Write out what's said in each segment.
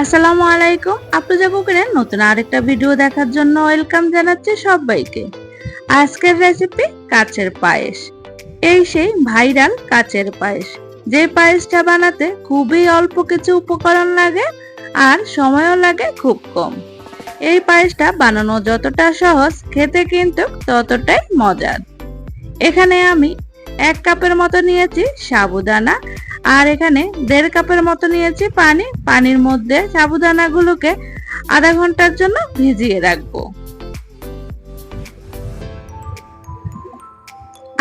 আসসালামু আলাইকুম। আপনাদের কুকুরের নতুন আরেকটা ভিডিও দেখার জন্য ওয়েলকাম জানাচ্ছি সবাইকে। আজকের রেসিপি কাচের পায়েস। এই সেই ভাইরাল কাচের পায়েস। যে পায়েসটা বানাতে খুবই অল্প কিছু উপকরণ লাগে আর সময়ও লাগে খুব কম। এই পায়েসটা বানানো যতটা সহজ, খেতে কিন্তু ততটাই মজার। এখানে আমি এক কাপের মতো নিয়েছি সাবুদানা, আর এখানে দেড় কাপের মতো নিয়েছি পানি। পানির মধ্যে সাবুদানাগুলোকে আধা ঘণ্টার জন্য ভিজিয়ে রাখব।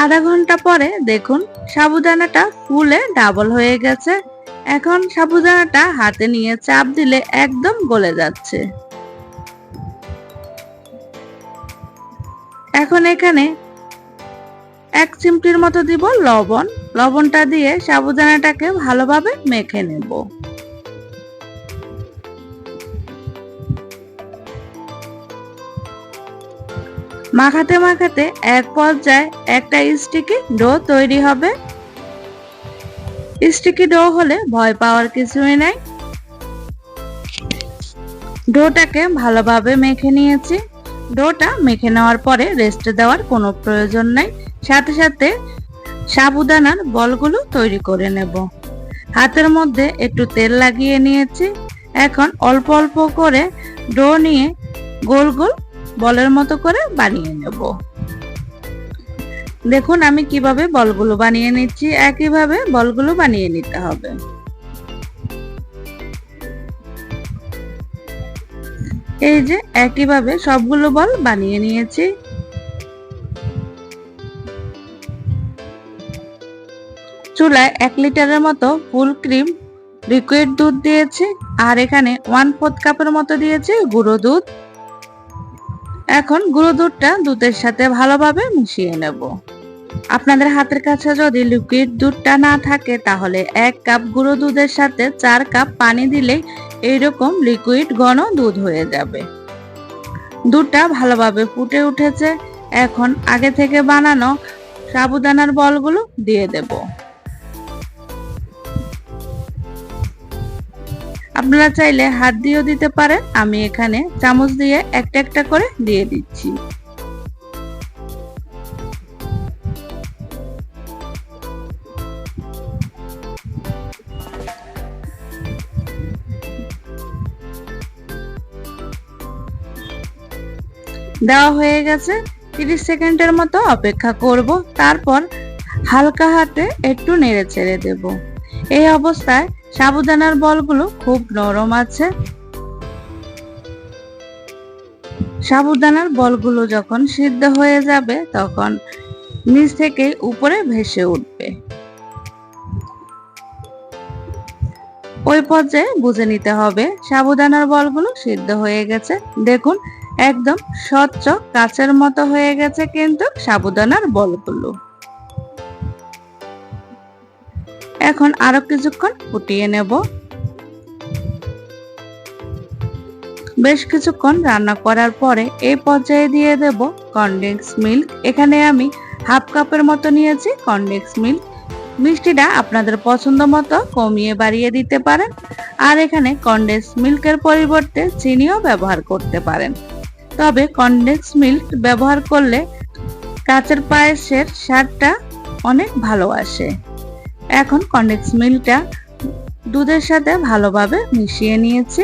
আধা ঘণ্টা পরে দেখুন সাবুদানাটা ফুলে ডাবল হয়ে গেছে। এখন সাবুদানাটা হাতে নিয়ে চাপ দিলে একদম গলে যাচ্ছে। এখন এখানে এক চিমটির মতো দিব লবণ। লবণটা দিয়ে সাবুদানাটাকে ভালোভাবে মেখে নেব। মাখাতে মাখাতে এক পর্যায়ে একটা স্টিকি ডো তৈরি হবে। স্টিকি ডো হলে ভয় পাওয়ার কিছুই নাই। ডোটাকে ভালোভাবে মেখে নিয়েছি। ডোটা মেখে নেওয়ার পরে রেস্টে দেওয়ার কোনো প্রয়োজন নাই। সাথে সাথে সাবুদানার বলগুলো তৈরি করে নেব। হাতের মধ্যে একটু তেল লাগিয়ে নিয়েছি। এখন অল্প অল্প করে ডো নিয়ে গোল গোল বলের মতো করে বানিয়ে নেব। দেখুন আমি কীভাবে বলগুলো বানিয়ে নিচ্ছি। একইভাবে বলগুলো বানিয়ে নিতে হবে। এই যে একইভাবে সবগুলো বল বানিয়ে নিয়েছি। চুলায় এক লিটারের মতো ফুল ক্রিম লিকুইড দুধ দিয়েছি আর এখানে ওয়ান ফোর্থ কাপের মতো দিয়েছি গুঁড়ো দুধ। এখন গুঁড়ো দুধটা দুধের সাথে ভালোভাবে মিশিয়ে নেব। আপনাদের হাতের কাছে যদি লিকুইড দুধটা না থাকে, তাহলে এক কাপ গুঁড়ো দুধের সাথে চার কাপ পানি দিলেই এইরকম লিকুইড ঘন দুধ হয়ে যাবে। দুধটা ভালোভাবে ফুটে উঠেছে। এখন আগে থেকে বানানো সাবুদানার বলগুলো দিয়ে দেবো। আপনারা চাইলে হাত দিয়েও দিতে পারেন। আমি এখানে চামচ দিয়ে একটা একটা করে দিয়ে দিচ্ছি। দেওয়া হয়ে গেছে। তিরিশ সেকেন্ডের মতো অপেক্ষা করব। তারপর হালকা হাতে একটু নেড়ে ছেড়ে দেব। এই অবস্থায় সাবুদানার বলগুলো খুব নরম আছে। সাবুদানার বলগুলো যখন সিদ্ধ হয়ে যাবে, তখন নিচ থেকে উপরে ভেসে উঠবে। ওই পর্যায়ে বুঝে নিতে হবে, সাবুদানার বলগুলো সিদ্ধ হয়ে গেছে। দেখুন, একদম স্বচ্ছ, কাচের মতো হয়ে গেছে কিন্তু সাবুদানার বলগুলো। এখন আরও কিছুক্ষণ ফুটিয়ে নেব। বেশ কিছুক্ষণ রান্না করার পরে এই পর্যায়ে দিয়ে দেব কনডেন্স মিল্ক। এখানে আমি হাফ কাপের মতো নিয়েছি কনডেন্স মিল্ক। মিষ্টিটা আপনাদের পছন্দ মতো কমিয়ে বাড়িয়ে দিতে পারেন। আর এখানে কনডেন্স মিল্কের পরিবর্তে চিনিও ব্যবহার করতে পারেন। তবে কনডেন্স মিল্ক ব্যবহার করলে কাঁচের পায়েসের স্বাদটা অনেক ভালো আসে। এখন কন্ডেন্স মিল্কটা দুধের সাথে ভালোভাবে মিশিয়ে নিয়েছি।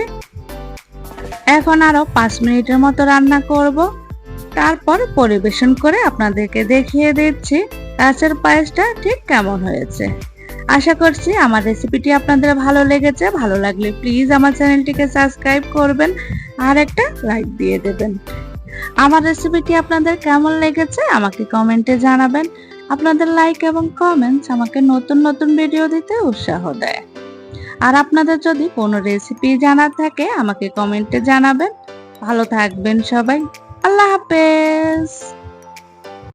এখন আরও পাঁচ মিনিটের মতো রান্না করব। তারপর পরিবেশন করে আপনাদেরকে দেখিয়ে দিচ্ছি কাঁচের পায়েসটা ঠিক কেমন হয়েছে। আশা করছি আমার রেসিপিটি আপনাদের ভালো লেগেছে। ভালো লাগলে প্লিজ আমার চ্যানেলটিকে সাবস্ক্রাইব করবেন আর একটা লাইক দিয়ে দেবেন। আমার রেসিপিটি আপনাদের কেমন লেগেছে আমাকে কমেন্টে জানাবেন। আপনাদের লাইক এবং কমেন্টস আমাকে নতুন নতুন ভিডিও দিতে উৎসাহ দেয়। আর আপনাদের যদি কোনো রেসিপি জানার থাকে, আমাকে কমেন্টে জানাবেন। ভালো থাকবেন সবাই। আল্লাহ হাফেজ।